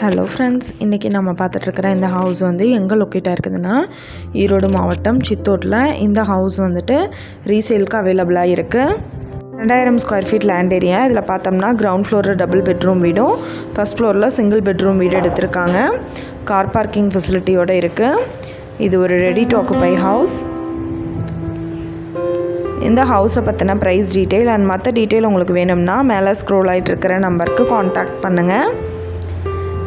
Hello friends இன்றைக்கி நம்ம பார்த்துட்ருக்குற இந்த ஹவுஸ் வந்து எங்கே லொக்கேட்டாக இருக்குதுன்னா ஈரோடு மாவட்டம் சித்தோட்டில் இந்த ஹவுஸ் வந்துட்டு ரீசேலுக்கு அவைலபிளாக இருக்குது ரெண்டாயிரம் ஸ்கொயர் ஃபீட் லேண்ட் ஏரியா இதில் பார்த்தோம்னா கிரவுண்ட் ஃப்ளோரில் டபுள் பெட்ரூம் வீடும் ஃபஸ்ட் ஃப்ளோரில் சிங்கிள் பெட்ரூம் வீடு எடுத்திருக்காங்க. கார் பார்க்கிங் ஃபெசிலிட்டியோடு இருக்குது இது ஒரு ரெடி டு ஆக்குபை ஹவுஸ் இந்த ஹவுஸை பற்றின ப்ரைஸ் டீட்டெயில் அண்ட் மற்ற டீட்டெயில் உங்களுக்கு வேணும்னா மேலே ஸ்க்ரோல் ஆகிட்டு இருக்கிற நம்பருக்கு காண்டாக்ட் பண்ணுங்கள்